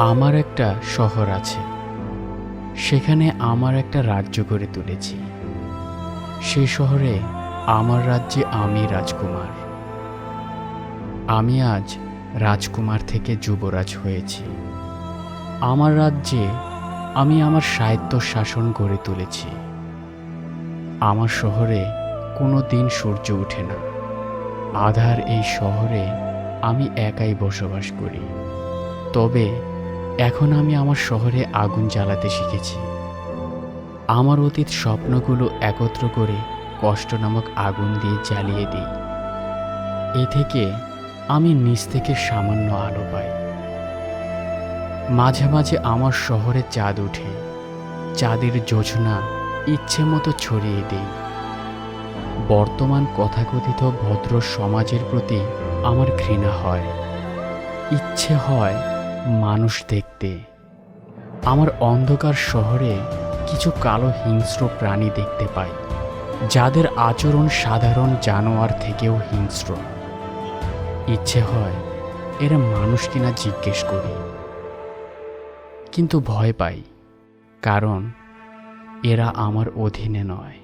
আমার একটা শহর আছে। সেখানে আমার একটা রাজ্য গড়ে তুলেছি। সেই শহরে আমার রাজ্যে আমি রাজকুমার। আমি আজ রাজকুমার থেকে যুবরাজ হয়েছি। আমার রাজ্যে আমি আমার সাহিত্য শাসন গড়ে তুলেছি। আমার শহরে কোনো দিন সূর্য ওঠে না। আধার এই শহরে আমি একাই বসবাস করি। তবে এখন আমি আমার শহরে আগুন জ্বালাতে শিখেছি। আমার অতীত স্বপ্নগুলো একত্র করে কষ্ট নামক আগুন দিয়ে জ্বালিয়ে দিই। এ থেকে আমি নিচ থেকে সামান্য আলো পাই। মাঝে মাঝে আমার শহরে চাঁদ ওঠে চাঁদের যোজনা ইচ্ছে মতো ছড়িয়ে দেই। বর্তমান কথাকথিত ভদ্র সমাজের প্রতি আমার ঘৃণা হয়। ইচ্ছে হয় মানুষ দেখতে। আমার অন্ধকার শহরে কিছু কালো হিংস্র প্রাণী দেখতে পাই, যাদের আচরণ সাধারণ জানোয়ার থেকেও হিংস্র। ইচ্ছে হয় এরা মানুষ কিনা জিজ্ঞেস করি। কিন্তু ভয় পাই, কারণ এরা আমার অধীনে নয়।